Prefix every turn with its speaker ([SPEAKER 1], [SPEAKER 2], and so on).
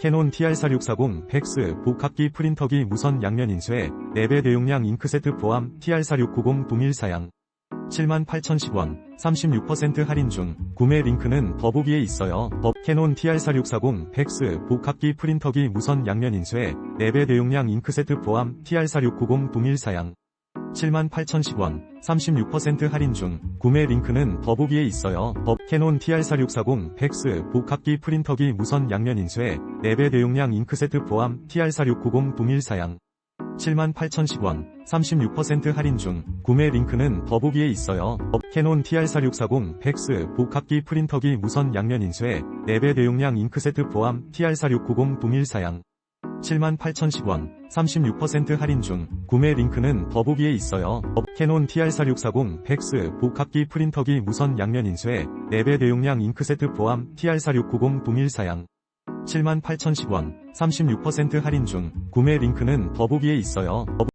[SPEAKER 1] 캐논 TR4640 팩스 복합기 프린터기 무선 양면 인쇄 4배 대용량 잉크세트 포함 TR4690 동일 사양 78,010원 36% 할인 중 구매 링크는 더보기에 있어요. 법 캐논 TR4640 팩스 복합기 프린터기 무선 양면 인쇄 4배 대용량 잉크세트 포함 TR4690 동일 사양 78,010원 36% 할인 중 구매 링크는 더보기에 있어요. 법 캐논 TR4640 팩스 복합기 프린터기 무선 양면 인쇄 4배 대용량 잉크세트 포함 TR4690 동일 사양 78,010원 36% 할인 중 구매 링크는 더보기에 있어요. 법 캐논 TR4640 팩스 복합기 프린터기 무선 양면 인쇄 4배 대용량 잉크세트 포함 TR4690 동일 사양 78,010원 36% 할인 중 구매 링크는 더보기에 있어요. 법 캐논 TR4640 팩스 복합기 프린터기 무선 양면 인쇄 4배 대용량 잉크세트 포함 TR4690 동일 사양 78,010원 36% 할인 중 구매 링크는 더보기에 있어요. 법